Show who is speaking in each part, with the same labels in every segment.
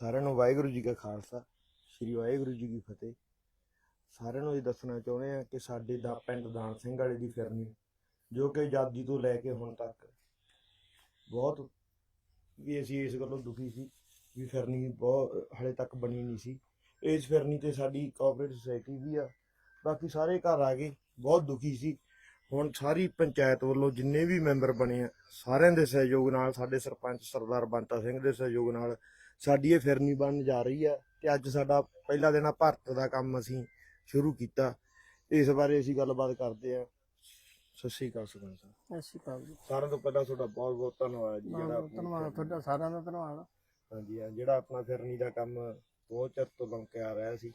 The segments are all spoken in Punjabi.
Speaker 1: ਸਾਰਿਆਂ ਨੂੰ ਵਾਹਿਗੁਰੂ ਜੀ ਕਾ ਖਾਲਸਾ, ਸ੍ਰੀ ਵਾਹਿਗੁਰੂ ਜੀ ਕੀ ਫਤਿਹ। ਸਾਰਿਆਂ ਨੂੰ ਇਹ ਦੱਸਣਾ ਚਾਹੁੰਦੇ ਆ ਕਿ ਸਾਡੇ ਦਾ ਪਿੰਡ ਦਾਨ ਸਿੰਘ ਵਾਲੇ ਦੀ ਫਿਰਨੀ, ਜੋ ਕਿ ਆਜ਼ਾਦੀ ਤੋਂ ਲੈ ਕੇ ਹੁਣ ਤੱਕ ਬਹੁਤ ਵੀ ਅਸੀਂ ਇਸ ਗੱਲੋਂ ਦੁਖੀ ਸੀ ਵੀ ਫਿਰਨੀ ਬਹੁਤ, ਹਲੇ ਤੱਕ ਬਣੀ ਨਹੀਂ ਸੀ। ਇਸ ਫਿਰਨੀ ਤੇ ਸਾਡੀ ਕੋਆਪਰੇਟਿਵ ਸੁਸਾਇਟੀ ਵੀ ਆ, ਬਾਕੀ ਸਾਰੇ ਘਰ ਆ ਗਏ, ਬਹੁਤ ਦੁਖੀ ਸੀ। ਹੁਣ ਸਾਰੀ ਪੰਚਾਇਤ ਵੱਲੋਂ ਜਿੰਨੇ ਵੀ ਮੈਂਬਰ ਬਣੇ ਆ, ਸਾਰਿਆਂ ਦੇ ਸਹਿਯੋਗ ਨਾਲ, ਸਾਡੇ ਸਰਪੰਚ ਸਰਦਾਰ ਬੰਤਾ ਸਿੰਘ ਦੇ ਸਹਿਯੋਗ ਨਾਲ ਸਾਡੀ ਇਹ ਫਿਰਨੀ ਬਣਨ ਜਾ ਰਹੀ ਹੈ ਤੇ ਅੱਜ ਸਾਡਾ ਪਹਿਲਾ ਦਿਨ ਆ ਭਰਤ ਦਾ ਕੰਮ ਅਸੀਂ ਸ਼ੁਰੂ ਕੀਤਾ। ਇਸ ਬਾਰੇ ਅਸੀਂ ਗੱਲਬਾਤ ਕਰਦੇ ਆ। ਸਤਿ ਸ਼੍ਰੀ ਅਕਾਲ ਸਰਪੰਚ ਸਾਹਿਬ
Speaker 2: ਸਤਿ ਸ਼੍ਰੀ ਅਕਾਲ ਜੀ।
Speaker 1: ਸਾਰਿਆਂ ਤੋਂ ਪਹਿਲਾਂ ਤੁਹਾਡਾ ਬਹੁਤ ਬਹੁਤ ਧੰਨਵਾਦ ਜੀ ਜਿਹੜਾ
Speaker 2: ਧੰਨਵਾਦ ਤੁਹਾਡਾ ਸਾਰਿਆਂ ਦਾ ਧੰਨਵਾਦ।
Speaker 1: ਹਾਂਜੀ ਹਾਂ ਜਿਹੜਾ ਆਪਣਾ ਫਿਰਨੀ ਦਾ ਕੰਮ ਬਹੁਤ ਚਿਰ ਤੋਂ ਲੰਕੇ ਆ ਰਿਹਾ ਸੀ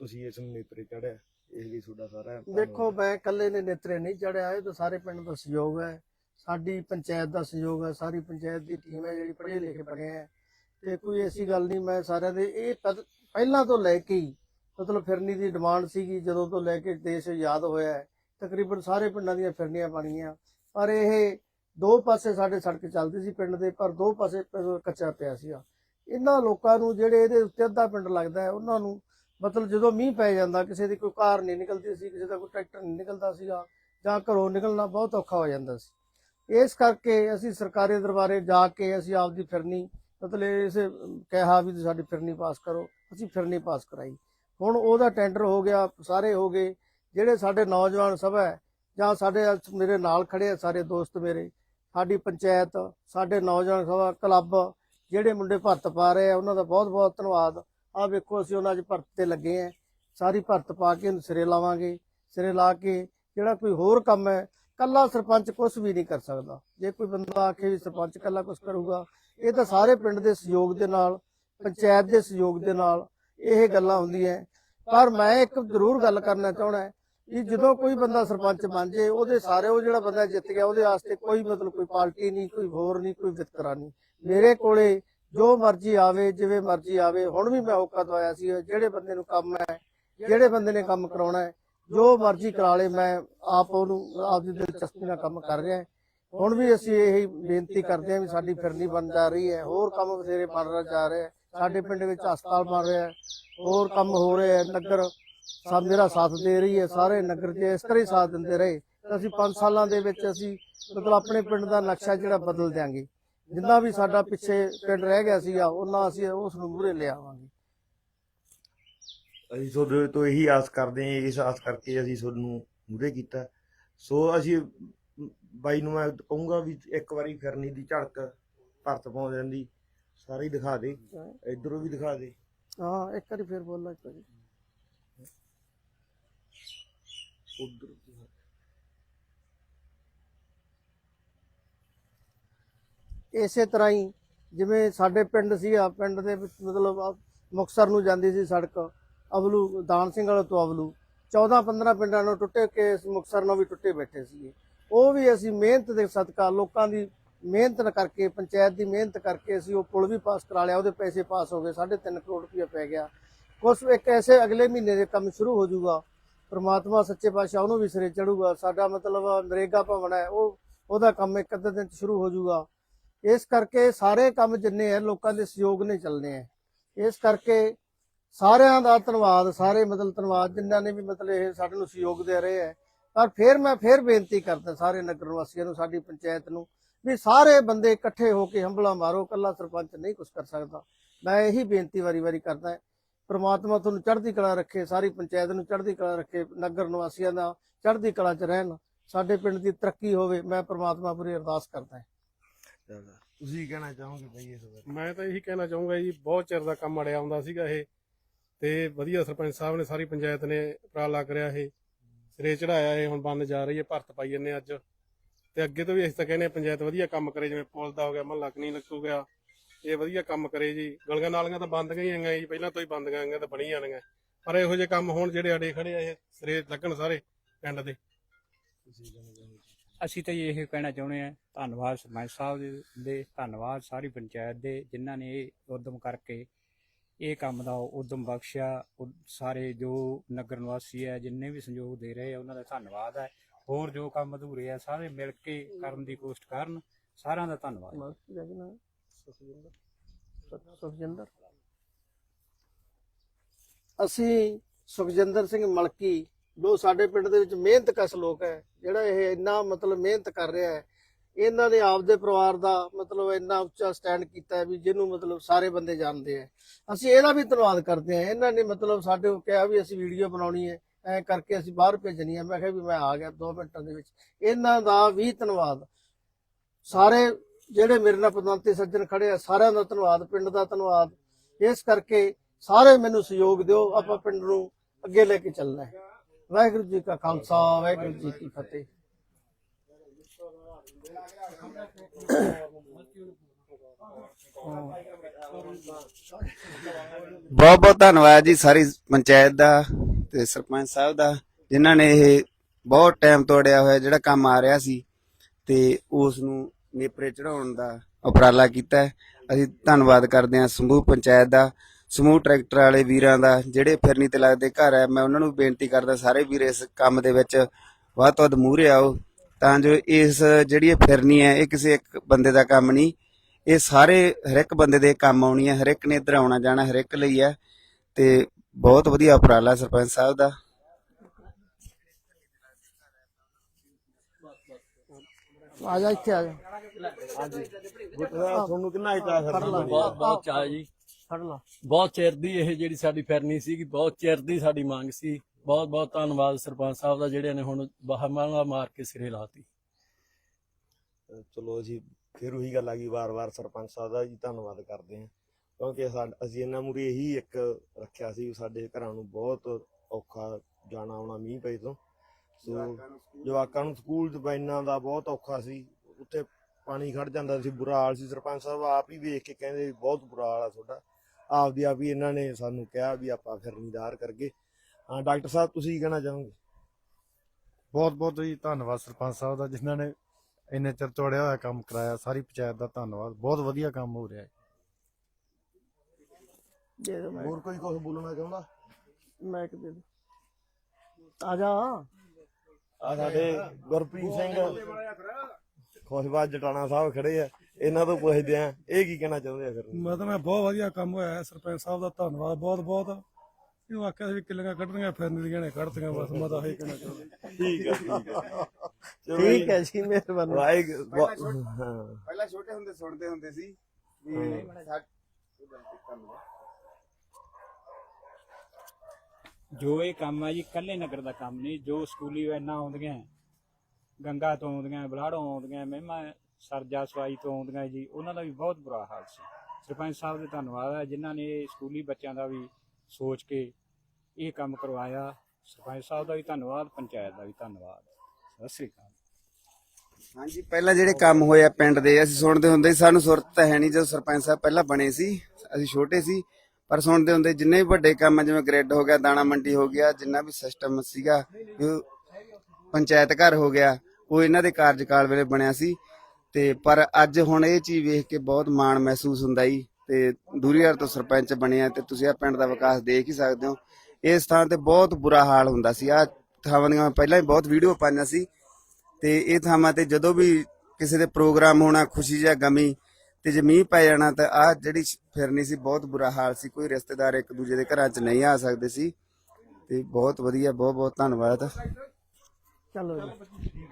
Speaker 1: ਤੁਸੀਂ ਇਸ ਨੂੰ ਨੇਤਰੇ ਚੜਿਆ ਇਸ ਲਈ ਤੁਹਾਡਾ ਸਾਰਾ
Speaker 2: ਦੇਖੋ ਮੈਂ ਇਕੱਲੇ ਨੇ ਨੇਤਰੇ ਨਹੀਂ ਚੜਿਆ ਇਹ ਤਾਂ ਸਾਰੇ ਪਿੰਡ ਦਾ ਸਹਿਯੋਗ ਹੈ। ਸਾਡੀ ਪੰਚਾਇਤ ਦਾ ਸਹਿਯੋਗ ਹੈ ਸਾਰੀ ਪੰਚਾਇਤ ਦੀ ਟੀਮ ਹੈ ਜਿਹੜੀ ਪੜ੍ਹੇ ਲਿਖੇ ਬਣੇ ਹੈ। ਤੇ ਕੋਈ ਐਸੀ ਗੱਲ ਨਹੀਂ, ਮੈਂ ਸਾਰਿਆਂ ਦੇ ਇਹ ਪਦ- ਪਹਿਲਾਂ ਤੋਂ ਲੈ ਕੇ ਹੀ ਮਤਲਬ ਫਿਰਨੀ ਦੀ ਡਿਮਾਂਡ ਸੀਗੀ, ਜਦੋਂ ਤੋਂ ਲੈ ਕੇ ਦੇਸ਼ ਆਜ਼ਾਦ ਹੋਇਆ ਹੈ, ਤਕਰੀਬਨ ਸਾਰੇ ਪਿੰਡਾਂ ਦੀਆਂ ਫਿਰਨੀਆਂ ਬਣੀਆਂ। ਪਰ ਇਹ ਦੋ ਪਾਸੇ ਸਾਡੇ ਸੜਕ ਚੱਲਦੀ ਸੀ ਪਿੰਡ ਦੇ, ਪਰ ਦੋ ਪਾਸੇ ਕੱਚਾ ਪਿਆ ਸੀਗਾ। ਇਹਨਾਂ ਲੋਕਾਂ ਨੂੰ ਜਿਹੜੇ ਇਹਦੇ ਉੱਤੇ ਅੱਧਾ ਪਿੰਡ ਲੱਗਦਾ ਹੈ, ਉਹਨਾਂ ਨੂੰ ਮਤਲਬ ਜਦੋਂ ਮੀਂਹ ਪੈ ਜਾਂਦਾ, ਕਿਸੇ ਦੀ ਕੋਈ ਕਾਰ ਨਹੀਂ ਨਿਕਲਦੀ ਸੀ, ਕਿਸੇ ਦਾ ਕੋਈ ਟਰੈਕਟਰ ਨਹੀਂ ਨਿਕਲਦਾ ਸੀਗਾ, ਜਾਂ ਘਰੋਂ ਨਿਕਲਣਾ ਬਹੁਤ ਔਖਾ ਹੋ ਜਾਂਦਾ ਸੀ। ਇਸ ਕਰਕੇ ਅਸੀਂ ਸਰਕਾਰੀ ਦਰਬਾਰੇ ਜਾ ਕੇ ਅਸੀਂ ਆਪਦੀ ਫਿਰਨੀ ਮਤਲਬ ਇਸੇ ਕਿਹਾ ਵੀ ਤੁਸੀਂ ਸਾਡੀ ਫਿਰਨੀ ਪਾਸ ਕਰੋ, ਅਸੀਂ ਫਿਰਨੀ ਪਾਸ ਕਰਾਈ। ਹੁਣ ਉਹਦਾ ਟੈਂਡਰ ਹੋ ਗਿਆ, ਸਾਰੇ ਹੋ ਗਏ, ਜਿਹੜੇ ਸਾਡੇ ਨੌਜਵਾਨ ਸਭਾ ਹੈ, ਜਾਂ ਸਾਡੇ ਅੱਜ ਮੇਰੇ ਨਾਲ ਖੜੇ ਆ ਸਾਰੇ ਦੋਸਤ ਮੇਰੇ, ਸਾਡੀ ਪੰਚਾਇਤ, ਸਾਡੇ ਨੌਜਵਾਨ ਸਭਾ, ਕਲੱਬ, ਜਿਹੜੇ ਮੁੰਡੇ ਭਰਤ ਪਾ ਰਹੇ ਆ, ਉਹਨਾਂ ਦਾ ਬਹੁਤ ਬਹੁਤ ਧੰਨਵਾਦ। ਆ ਵੇਖੋ, ਅਸੀਂ ਉਹਨਾਂ 'ਚ ਭਰਤ ਤੇ ਲੱਗੇ ਆ। ਸਾਰੀ ਭਰਤ ਪਾ ਕੇ ਉਹਨੂੰ ਸਿਰੇ ਲਾਵਾਂਗੇ, ਸਿਰੇ ਲਾ ਕੇ ਜਿਹੜਾ ਕੋਈ ਹੋਰ ਕੰਮ ਹੈ ਕੱਲਾ ਸਰਪੰਚ ਕੁਝ ਵੀ ਨਹੀਂ ਕਰ ਸਕਦਾ। ਜੇ ਕੋਈ ਬੰਦਾ ਆਖੇ ਵੀ ਸਰਪੰਚ ਕੱਲਾ ਕੁਝ ਕਰੂਗਾ ਇਹ ਤਾਂ ਸਾਰੇ ਪਿੰਡ ਦੇ ਸਹਿਯੋਗ ਦੇ ਨਾਲ, ਪੰਚਾਇਤ ਦੇ ਸਹਿਯੋਗ ਦੇ ਨਾਲ ਇਹ ਗੱਲਾਂ ਹੁੰਦੀਆਂ ਪਰ ਮੈਂ ਇੱਕ ਜ਼ਰੂਰ ਗੱਲ ਕਰਨਾ ਚਾਹਣਾ ਕਿ ਜਦੋਂ ਕੋਈ ਬੰਦਾ ਸਰਪੰਚ ਬਣ ਜੇ, ਉਹਦੇ ਸਾਰੇ ਉਹ ਜਿਹੜਾ ਬੰਦਾ ਜਿੱਤ ਗਿਆ, ਉਹਦੇ ਵਾਸਤੇ ਕੋਈ ਮਤਲਬ ਕੋਈ ਪਾਰਟੀ ਨਹੀਂ, ਕੋਈ ਹੋਰ ਨਹੀਂ, ਕੋਈ ਵਿਤਕਰਾ ਨਹੀਂ। ਮੇਰੇ ਕੋਲੇ ਜੋ ਮਰਜ਼ੀ ਆਵੇ, ਜਿਵੇਂ ਮਰਜ਼ੀ ਆਵੇ, ਹੁਣ ਵੀ ਮੈਂ ਔਕਾ ਦਵਾਇਆ ਸੀ, ਜਿਹੜੇ ਬੰਦੇ ਨੂੰ ਕੰਮ ਹੈ, ਜਿਹੜੇ ਬੰਦੇ ਨੇ ਕੰਮ ਕਰਾਉਣਾ ਹੈ, ਜੋ ਮਰਜ਼ੀ ਕਰਾ ਲੇ, ਮੈਂ ਆਪ ਉਹਨੂੰ ਆਪ ਦੀ ਦਿਲਚਸਪੀ ਨਾਲ ਕੰਮ ਕਰ ਰਿਹਾ ਹੁਣ ਵੀ ਅਸੀਂ ਇਹ ਬੇਨਤੀ ਕਰਦੇ ਹਾਂ ਵੀ ਸਾਡੀ ਫਿਰਨੀ ਬਣ ਜਾ ਰਹੀ ਹੈ। ਹੋਰ ਕੰਮ ਬਥੇਰੇ ਬਣ ਜਾ ਰਿਹਾ ਹੈ। ਸਾਡੇ ਪਿੰਡ ਵਿੱਚ ਹਸਪਤਾਲ ਬਣ ਰਿਹਾ ਹੈ। ਹੋਰ ਕੰਮ ਹੋ ਰਹੇ ਹੈ। ਨਗਰ ਸਭ ਮੇਰਾ ਸਾਥ ਦੇ ਰਹੀ ਹੈ। ਸਾਰੇ ਨਗਰ ਜੇ ਇਸ ਤਰ੍ਹਾਂ ਹੀ ਸਾਥ ਦਿੰਦੇ ਰਹੇ ਅਸੀਂ 5 ਸਾਲਾਂ ਦੇ ਵਿੱਚ ਅਸੀਂ ਮਤਲਬ ਆਪਣੇ ਪਿੰਡ ਦਾ ਨਕਸ਼ਾ ਜਿਹੜਾ ਬਦਲ ਦਿਆਂਗੇ। ਜਿੰਨਾ ਵੀ ਸਾਡਾ ਪਿੱਛੇ ਪਿੰਡ ਰਹਿ ਗਿਆ ਸੀਗਾ ਉਹਨਾਂ ਅਸੀਂ ਉਸ ਨੂੰ ਮੂਹਰੇ ਲਿਆਵਾਂਗੇ
Speaker 1: ਅਸੀਂ ਤੁਹਾਡੇ ਤੋਂ ਇਹੀ ਆਸ ਕਰਦੇ ਹਾਂ। ਇਸ ਆਸ ਕਰਕੇ ਅਸੀਂ ਤੁਹਾਨੂੰ ਮੂਰੇ ਕੀਤਾ। ਸੋ ਅਸੀਂ ਬਾਈ ਨੂੰ ਮੈਂ ਕਹੂੰਗਾ ਵੀ ਇੱਕ ਵਾਰੀ ਫਿਰਨੀ ਦੀ ਝੜਕ ਭਰਤ ਪਾਉਣ ਜਾਂਦੀ ਸਾਰੀ ਦਿਖਾ ਦੇ ਇਧਰੋਂ ਵੀ ਦਿਖਾ ਦੇ।
Speaker 2: ਹਾਂ ਇੱਕ ਵਾਰੀ ਫੇਰ ਬੋਲਣਾ ਇੱਕ ਵਾਰੀ।
Speaker 1: ਉਧਰ
Speaker 2: ਇਸੇ ਤਰ੍ਹਾਂ ਹੀ ਜਿਵੇਂ ਸਾਡੇ ਪਿੰਡ ਸੀ ਆ ਪਿੰਡ ਦੇ ਵਿੱਚ ਮਤਲਬ ਆ ਮੁਕਤਸਰ ਨੂੰ ਜਾਂਦੀ ਸੀ ਸੜਕ ਅਵਲੂ ਦਾਨ ਸਿੰਘ ਵਾਲੇ ਤੋਂ ਅਵਲੂ। 14 15 ਪਿੰਡਾਂ ਨੂੰ ਟੁੱਟੇ ਕੇ ਇਸ ਮੁਕਤਸਰ ਨੂੰ ਵੀ ਟੁੱਟੇ ਬੈਠੇ ਸੀਗੇ। ਉਹ ਵੀ ਅਸੀਂ ਮਿਹਨਤ ਦੇ ਸਦਕਾ ਲੋਕਾਂ ਦੀ ਮਿਹਨਤ ਕਰਕੇ, ਪੰਚਾਇਤ ਦੀ ਮਿਹਨਤ ਕਰਕੇ ਅਸੀਂ ਉਹ ਪੁਲ ਵੀ ਪਾਸ ਕਰਾ ਲਿਆ, ਉਹਦੇ ਪੈਸੇ ਪਾਸ ਹੋ ਗਏ 3.5 ਕਰੋੜ ਰੁਪਏ ਪੈ ਗਿਆ। ਕੁਛ ਇੱਕ ਐਸੇ ਅਗਲੇ ਮਹੀਨੇ ਦੇ ਕੰਮ ਸ਼ੁਰੂ ਹੋ ਜਾਊਗਾ, ਪ੍ਰਮਾਤਮਾ, ਸੱਚੇ ਪਾਤਸ਼ਾਹ ਉਹਨੂੰ ਵੀ ਸਿਰੇ ਚੜੂਗਾ ਸਾਡਾ ਮਤਲਬ ਨਰੇਗਾ ਭਵਨ ਹੈ, ਉਹ, ਉਹਦਾ ਕੰਮ ਇੱਕ ਅੱਧੇ ਦਿਨ ਚ ਸ਼ੁਰੂ ਹੋ ਜਾਊਗਾ। ਇਸ ਕਰਕੇ ਸਾਰੇ ਕੰਮ ਜਿੰਨੇ ਹੈ ਲੋਕਾਂ ਦੇ ਸਹਿਯੋਗ ਨੇ ਚੱਲਨੇ ਆ। ਇਸ ਕਰਕੇ ਸਾਰਿਆਂ ਦਾ ਧੰਨਵਾਦ, ਸਾਰੇ ਮਤਲਬ ਧੰਨਵਾਦ, ਜਿਨ੍ਹਾਂ ਨੇ ਵੀ ਮਤਲਬ ਇਹ ਸਾਡੇ ਨੂੰ ਸਹਿਯੋਗ ਦੇ ਰਹੇ ਹੈ ਪਰ ਫਿਰ ਮੈਂ ਫਿਰ ਬੇਨਤੀ ਕਰਦਾ ਸਾਰੇ ਨਗਰ ਵਾਸੀਆਂ ਨੂੰ ਸਾਡੀ ਪੰਚਾਇਤ ਨੂੰ ਵੀ ਸਾਰੇ ਬੰਦੇ ਇਕੱਠੇ ਹੋ ਕੇ ਹੰਬਲਾ ਮਾਰੋ ਕੱਲਾ ਸਰਪੰਚ ਨਹੀਂ ਕੁਝ ਕਰ ਸਕਦਾ। ਮੈਂ ਇਹੀ ਬੇਨਤੀ ਵਾਰੀ-ਵਾਰੀ ਕਰਦਾ ਪ੍ਰਮਾਤਮਾ ਤੁਹਾਨੂੰ ਚੜ੍ਹਦੀ ਕਲਾ ਰੱਖੇ ਸਾਰੀ ਪੰਚਾਇਤ ਨੂੰ ਚੜ੍ਹਦੀ ਕਲਾ ਰੱਖੇ ਨਗਰ ਨਿਵਾਸੀਆਂ ਦਾ ਚੜ੍ਹਦੀ ਕਲਾ 'ਚ ਰਹਿਣ ਸਾਡੇ ਪਿੰਡ ਦੀ ਤਰੱਕੀ ਹੋਵੇ ਮੈਂ ਪ੍ਰਮਾਤਮਾ ਪੂਰੀ ਅਰਦਾਸ ਕਰਦਾ ਹਾਂ।
Speaker 1: ਤੁਸੀਂ ਕਹਿਣਾ ਚਾਹੋਗੇ ਬਾਈ ਇਸ ਬਾਰੇ?
Speaker 3: ਮੈਂ ਤਾਂ ਇਹੀ ਕਹਿਣਾ ਚਾਹੂੰਗਾ ਜੀ ਬਹੁਤ ਚਿਰ ਦਾ ਕੰਮ ਅੜਿਆ ਆਉਂਦਾ ਸੀਗਾ ਇਹ ਤੇ ਵਧੀਆ ਸਰਪੰਚ ਸਾਹਿਬ ਨੇ ਸਾਰੀ ਪੰਚਾਇਤ ਨੇ ਉਪਰਾਲਾ ਕਰਿਆ ਇਹ। ਸਿਰੇ ਚੜਾਇਆ ਇਹ, ਹੁਣ ਬੰਨ ਜਾ ਰਹੀ ਹੈ, ਭਰਤ ਪਾਈ ਜੰਨੇ ਅੱਜ। ਤੇ ਅੱਗੇ ਤੋਂ ਵੀ ਅਸੀਂ ਤਾਂ ਕਹਿੰਦੇ ਪੰਚਾਇਤ ਵਧੀਆ ਕੰਮ ਕਰੇ, ਜਿਵੇਂ ਪੁਲ ਦਾ ਹੋ ਗਿਆ, ਮਹੱਲਾ ਕਨੀ ਲੱਗੂ ਗਿਆ, ਇਹ ਵਧੀਆ ਕੰਮ ਕਰੇ ਜੀ। ਗਲੀਆਂ ਨਾਲੀਆਂ ਤਾਂ ਬੰਦ ਗਈਆਂ ਹੈਗੀਆਂ ਜੀ, ਪਹਿਲਾਂ ਤੋਂ ਹੀ ਬੰਦ ਗਈਆਂ ਤਾਂ ਬਣੀ ਜਾਣਗੀਆਂ। ਪਰ ਇਹੋ ਜਿਹੇ ਕੰਮ ਹੋਣ ਜਿਹੜੇ ਅੜੇ ਖੜੇ ਆ, ਇਹ ਸਿਰੇ ਲੱਗਣ ਸਾਰੇ ਪਿੰਡ ਦੇ।
Speaker 4: ਅਸੀਂ ਤਾਂ ਇਹ ਕਹਿਣਾ ਚਾਹੁੰਦੇ ਹਾਂ, ਧੰਨਵਾਦ ਸਰਪੰਚ ਸਾਹਿਬ ਦੇ- ਦੇ, ਧੰਨਵਾਦ ਸਾਰੀ ਪੰਚਾਇਤ ਦੇ, ਜਿਨ੍ਹਾਂ ਨੇ ਇਹ ਉਦਮ ਕਰਕੇ ਇਹ ਕੰਮ ਦਾ ਉਦਮ ਬਖਸ਼ਿਆ। ਸਾਰੇ ਜੋ ਨਗਰ ਨਿਵਾਸੀ ਹੈ ਜਿੰਨੇ ਵੀ ਸੰਯੋਗ ਦੇ ਰਹੇ ਆ ਉਹਨਾਂ ਦਾ ਧੰਨਵਾਦ ਹੈ। ਹੋਰ ਜੋ ਕੰਮ ਅਧੂਰੇ ਆ ਸਾਰੇ ਮਿਲ ਕੇ ਕਰਨ ਦੀ ਕੋਸ਼ਿਸ਼ ਕਰਨ ਸਾਰਿਆਂ ਦਾ ਧੰਨਵਾਦ।
Speaker 2: ਸੁਖਜਿੰਦਰ। ਸੁਖਜਿੰਦਰ? ਅਸੀਂ ਸੁਖਜਿੰਦਰ ਸਿੰਘ ਮਲਕੀ ਜੋ ਸਾਡੇ ਪਿੰਡ ਦੇ ਵਿੱਚ ਮਿਹਨਤ ਕਸ਼ ਲੋਕ ਹੈ ਜਿਹੜਾ ਇਹ ਇੰਨਾ ਮਤਲਬ ਮਿਹਨਤ ਕਰ ਰਿਹਾ ਹੈ ਇਹਨਾਂ ਨੇ ਆਪਦੇ ਪਰਿਵਾਰ ਦਾ ਮਤਲਬ ਇੰਨਾ ਉੱਚਾ ਸਟੈਂਡ ਕੀਤਾ ਵੀ ਜਿਹਨੂੰ ਮਤਲਬ ਸਾਰੇ ਬੰਦੇ ਜਾਣਦੇ ਆ ਅਸੀਂ ਇਹਦਾ ਵੀ ਧੰਨਵਾਦ ਕਰਦੇ ਹਾਂ। ਇਹਨਾਂ ਨੇ ਮਤਲਬ ਸਾਡੇ ਨੂੰ ਕਿਹਾ ਵੀ ਅਸੀਂ ਵੀਡੀਓ ਬਣਾਉਣੀ ਹੈ। ਐ ਕਰਕੇ ਅਸੀਂ ਬਾਹਰ ਭੇਜਣੀ ਹੈ। ਮੈਂ ਕਿਹਾ ਵੀ ਮੈਂ ਆ ਗਿਆ 2 ਮਿੰਟਾਂ ਦੇ ਵਿੱਚ। ਇਹਨਾਂ ਦਾ ਵੀ ਧੰਨਵਾਦ। ਸਾਰੇ ਜਿਹੜੇ ਮੇਰੇ ਨਾਲ ਪਦਵੰਤੇ ਸੱਜਣ ਖੜੇ ਆ, ਸਾਰਿਆਂ ਦਾ ਧੰਨਵਾਦ। ਪਿੰਡ ਦਾ ਧੰਨਵਾਦ। ਇਸ ਕਰਕੇ ਸਾਰੇ ਮੈਨੂੰ ਸਹਿਯੋਗ ਦਿਓ। ਆਪਾਂ ਪਿੰਡ ਨੂੰ ਅੱਗੇ ਲੈ ਕੇ ਚੱਲਣਾ ਹੈ। ਵਾਹਿਗੁਰੂ ਜੀ ਕਾ ਖਾਲਸਾ, ਵਾਹਿਗੁਰੂ ਜੀ ਕੀ ਫਤਿਹ।
Speaker 5: ਬਹੁਤ ਬਹੁਤ ਧੰਨਵਾਦ ਜੀ ਸਾਰੀ ਪੰਚਾਇਤ ਦਾ ਤੇ ਸਰਪੰਚ ਸਾਹਿਬ ਦਾ, ਜਿਨ੍ਹਾਂ ਨੇ ਇਹ ਬਹੁਤ ਟਾਈਮ ਤੋੜਿਆ ਹੋਇਆ ਜਿਹੜਾ ਕੰਮ ਆ ਰਿਹਾ ਸੀ ਤੇ ਉਸ ਨੂੰ ਨੇਪਰੇ ਚੜਾਉਣ ਦਾ ਉਪਰਾਲਾ ਕੀਤਾ ਅਸੀਂ ਧੰਨਵਾਦ ਕਰਦੇ ਹਾਂ ਸਮੂਹ ਪੰਚਾਇਤ ਦਾ, ਸਮੂਹ ਟਰੈਕਟਰ ਵਾਲੇ ਵੀਰਾਂ ਦਾ, ਜਿਹੜੇ ਫਿਰਨੀ ਤੇ ਲੱਗਦੇ ਘਰ ਹੈ ਮੈਂ ਉਹਨਾਂ ਨੂੰ ਬੇਨਤੀ ਕਰਦਾ, ਸਾਰੇ ਵੀਰ ਇਸ ਕੰਮ ਦੇ ਵਿੱਚ ਵੱਧ ਤੋਂ ਵੱਧ ਮੂਹਰੇ ਆਓ। ਤਾਂ ਜੋ ਇਸ ਜਿਹੜੀ ਇਹ ਫਿਰਨੀ ਹੈ ਇਹ ਕਿਸੇ ਇੱਕ ਬੰਦੇ ਦਾ ਕੰਮ ਨਹੀਂ। ਇਹ ਸਾਰੇ ਹਰ ਇੱਕ ਬੰਦੇ ਦੇ ਕੰਮ ਆਉਣੀ ਹੈ ਹਰ ਇੱਕ ਨੇ ਇੱਧਰ ਆਉਣਾ ਜਾਣਾ ਹਰ ਇੱਕ ਲਈ ਹੈ। ਤੇ ਬਹੁਤ ਵਧੀਆ ਉਪਰਾਲਾ ਸਰਪੰਚ ਸਾਹਿਬ ਦਾ।
Speaker 2: ਆ ਜਾ ਇੱਥੇ ਆ ਜਾ।
Speaker 1: ਗੁੱਟਦਾ ਤੁਹਾਨੂੰ ਕਿੰਨਾ ਇਤਿਹਾਸ ਹੈ?
Speaker 6: ਬਹੁਤ ਬਹੁਤ ਚਾਹ ਜੀ।
Speaker 2: ਫੜ ਲਾ।
Speaker 6: ਬਹੁਤ ਚਿਰ ਦੀ ਇਹ ਜਿਹੜੀ ਸਾਡੀ ਫਿਰਨੀ ਸੀਗੀ ਬਹੁਤ ਚਿਰ ਦੀ ਸਾਡੀ ਮੰਗ ਸੀ। ਬਹੁਤ ਬਹੁਤ ਧੰਨਵਾਦ ਸਰਪੰਚ ਸਾਹਿਬ ਦਾ ਜਿਹੜੇ ਨੇ ਹੁਣ ਬਾਹਮਾਲਾ ਮਾਰ ਕੇ ਸਿਰੇ ਲਾਤੀ।
Speaker 1: ਚਲੋ ਅਸੀਂ ਫਿਰ ਉਹੀ ਗੱਲ ਆ ਗਈ ਵਾਰ-ਵਾਰ ਸਰਪੰਚ ਸਾਹਿਬ ਦਾ ਜੀ ਧੰਨਵਾਦ ਕਰਦੇ ਹਾਂ। ਕਿਉਂਕਿ ਸਾਡ- ਅਸੀਂ ਇਹਨਾਂ ਮੂਰੇ ਇਹੀ ਇੱਕ ਰੱਖਿਆ ਸੀ ਸਾਡੇ ਘਰਾਂ ਨੂੰ ਬਹੁਤ ਔਖਾ ਜਾਣਾ ਆਉਣਾ ਮੀਂਹ ਪਏ ਤੋਂ। ਸੋ ਜਵਾਕਾਂ ਨੂੰ ਸਕੂਲ ਚ ਬੈਨਾਂ ਦਾ ਬਹੁਤ ਔਖਾ ਸੀ। ਉੱਥੇ ਪਾਣੀ ਖੜ ਜਾਂਦਾ ਸੀ ਬੁਰਾ ਹਾਲ ਸੀ। ਸਰਪੰਚ ਸਾਹਿਬ ਆਪ ਹੀ ਵੇਖ ਕੇ ਕਹਿੰਦੇ ਬਹੁਤ ਬੁਰਾ ਹਾਲ ਆ ਤੁਹਾਡਾ। ਆਪਦੀ ਆਪ ਹੀ ਇਹਨਾਂ ਨੇ ਸਾਨੂੰ ਕਿਹਾ ਵੀ ਆਪਾਂ ਫਿਰਨੀਦਾਰ ਕਰਗੇ ਹਾਂ ਡਾਕਟਰ ਸਾਹਿਬ ਤੁਸੀਂ ਕੀ ਕਹਿਣਾ ਚਾਹੋਗੇ?
Speaker 7: ਬਹੁਤ ਬਹੁਤ ਜੀ ਧੰਨਵਾਦ ਸਰਪੰਚ ਸਾਹਿਬ ਦਾ ਜਿਨ੍ਹਾਂ ਨੇ ਇੰਨੇ ਚਿਰ ਤੋੜਿਆ ਹੋਇਆ ਕੰਮ ਕਰਾਇਆ ਸਾਰੀ ਪੰਚਾਇਤ ਦਾ ਧੰਨਵਾਦ। ਬਹੁਤ ਵਧੀਆ ਕੰਮ ਹੋ ਰਿਹਾ ਹੈ।
Speaker 2: ਦੇ ਦੇ ਮੈਂ
Speaker 1: ਹੋਰ ਕੋਈ ਕੁਝ ਬੋਲਣਾ ਚਾਹੁੰਦਾ?
Speaker 2: ਮੈਂ ਕਿ ਦੇ ਦੇ ਆ ਜਾ।
Speaker 1: ਆ ਸਾਡੇ ਗੁਰਪ੍ਰੀਤ ਸਿੰਘ ਖੁਸ਼ਬਾਦ ਜਟਾਣਾ ਸਾਹਿਬ ਖੜੇ ਆ। ਇਹਨਾਂ ਤੋਂ ਪੁੱਛਦੇ ਆ ਇਹ ਕੀ ਕਹਿਣਾ ਚਾਹੁੰਦੇ ਆ ਫਿਰ?
Speaker 3: ਮਤਲਬ ਬਹੁਤ ਵਧੀਆ ਕੰਮ ਹੋਇਆ ਹੈ ਸਰਪੰਚ ਸਾਹਿਬ ਦਾ ਧੰਨਵਾਦ ਬਹੁਤ ਬਹੁਤ। ਇਹਨੂੰ ਆਖਿਆ ਸੀ ਵੀ ਕਿੱਲੀਆਂ ਕੱਢਣੀਆਂ ਫਿਰਨੀਆਂ ਨੇ ਕੱਢਤੀਆਂ ਬਸ ਮੈਂ ਤਾਂ ਇਹ ਕਹਿਣਾ ਚਾਹੁੰਦਾ।
Speaker 1: ਠੀਕ ਆ ਠੀਕ ਆ। ਚਲੋ
Speaker 2: ਠੀਕ
Speaker 1: ਜੀ,
Speaker 2: ਹੈ ਜੀ ਮਿਹਰਬਾਨੀ।
Speaker 1: ਹਾਂ।
Speaker 8: ਪਹਿਲਾਂ ਛੋਟੇ ਹੁੰਦੇ ਸੁਣਦੇ ਹੁੰਦੇ ਸੀ ਵੀ ਸਾ-
Speaker 4: ਜੋ ਇਹ ਕੰਮ ਹੈ ਜੀ ਕੱਲੇ ਨਗਰ ਦਾ ਕੰਮ ਨਹੀਂ ਜੋ ਸਕੂਲੀ ਵੈਨਾਂ ਆਉਂਦੀਆਂ ਹੈ, ਗੰਗਾ ਤੋਂ ਆਉਂਦੀਆਂ ਬਲਾੜੋਂ ਆਉਂਦੀਆਂ ਮਹਿਮਾ ਸਰਜਾ ਸਵਾਈ ਤੋਂ ਆਉਂਦੀਆਂ ਜੀ ਉਹਨਾਂ ਦਾ ਵੀ ਬਹੁਤ ਬੁਰਾ ਹਾਲ ਸੀ। ਸਰਪੰਚ ਸਾਹਿਬ ਦੇ ਧੰਨਵਾਦ ਹੈ ਜਿਨ੍ਹਾਂ ਨੇ ਇਹ ਸਕੂਲੀ ਬੱਚਿਆਂ ਦਾ ਵੀ ਸੋਚ ਕੇ ਇਹ ਕੰਮ ਕਰਵਾਇਆ। ਸਰਪੰਚ ਸਾਹਿਬ ਦਾ ਵੀ ਧੰਨਵਾਦ, ਪੰਚਾਇਤ ਦਾ ਵੀ ਧੰਨਵਾਦ। ਸਤਿ ਸ੍ਰੀ ਅਕਾਲ।
Speaker 5: ਹਾਂਜੀ, ਪਹਿਲਾਂ ਜਿਹੜੇ ਕੰਮ ਹੋਏ ਆ ਪਿੰਡ ਦੇ, ਅਸੀਂ ਸੁਣਦੇ ਹੁੰਦੇ ਸੀ, ਸਾਨੂੰ ਸੁਰਤ ਤਾਂ ਹੈ ਨਹੀਂ ਜਦੋਂ ਸਰਪੰਚ ਸਾਹਿਬ ਪਹਿਲਾਂ ਬਣੇ ਸੀ। ਅਸੀਂ ਛੋਟੇ ਸੀ, ਪਰ ਸੁਣਦੇ ਹੁੰਦੇ ਜਿੰਨੇ ਵੀ ਵੱਡੇ ਕੰਮ ਜਿਵੇਂ ਗ੍ਰਿਡ ਹੋ ਗਿਆ, ਦਾਣਾ ਮੰਡੀ ਹੋ ਗਿਆ, ਜਿੰਨਾ ਵੀ ਸਿਸਟਮ ਸੀਗਾ ਪੰਚਾਇਤ ਘਰ ਹੋ ਗਿਆ, ਉਹ ਇਹਨਾਂ ਦੇ ਕਾਰਜਕਾਲ ਵੇਲੇ ਬਣਿਆ ਸੀ। ਤੇ ਪਰ ਅੱਜ ਹੁਣ ਇਹ ਚੀਜ਼ ਵੇਖ ਕੇ ਬਹੁਤ ਮਾਣ ਮਹਿਸੂਸ ਹੁੰਦਾ ਜੀ, ਤੇ ਦੂਰੀਵਾਰ ਤੋਂ ਸਰਪੰਚ ਬਣਿਆ, ਤੇ ਤੁਸੀਂ ਆ ਪਿੰਡ ਦਾ ਵਿਕਾਸ ਦੇਖ ਹੀ ਸਕਦੇ ਹੋ। ਇਸ ਥਾਂ ਤੇ ਬਹੁਤ ਬੁਰਾ ਹਾਲ ਹੁੰਦਾ ਸੀ। ਆ ਥਾਵਾਂ ਦੀਆਂ ਪਹਿਲਾਂ ਹੀ ਬਹੁਤ ਵੀਡੀਓ ਪਾਈਆਂ ਸੀ ਤੇ ਇਹ ਥਾਵਾਂ ਤੇ ਜਦੋਂ ਵੀ ਕਿਸੇ ਦੇ ਪ੍ਰੋਗਰਾਮ ਹੋਣਾ ਖੁਸ਼ੀ ਜਾਂ ਗਮੀ ਤੇ ਜੇ ਮੀਂਹ ਪੈ ਜਾਣਾ ਤਾਂ ਆ ਜਿਹੜੀ ਫਿਰਨੀ ਸੀ ਬਹੁਤ ਬੁਰਾ ਹਾਲ ਸੀ। ਕੋਈ ਰਿਸ਼ਤੇਦਾਰ ਇੱਕ ਦੂਜੇ ਦੇ ਘਰਾਂ 'ਚ ਨਹੀਂ ਆ ਸਕਦੇ ਸੀ ਤੇ ਬਹੁਤ ਵਧੀਆ ਬਹੁਤ ਬਹੁਤ ਧੰਨਵਾਦ।
Speaker 2: ਚਲੋ ਜੀ।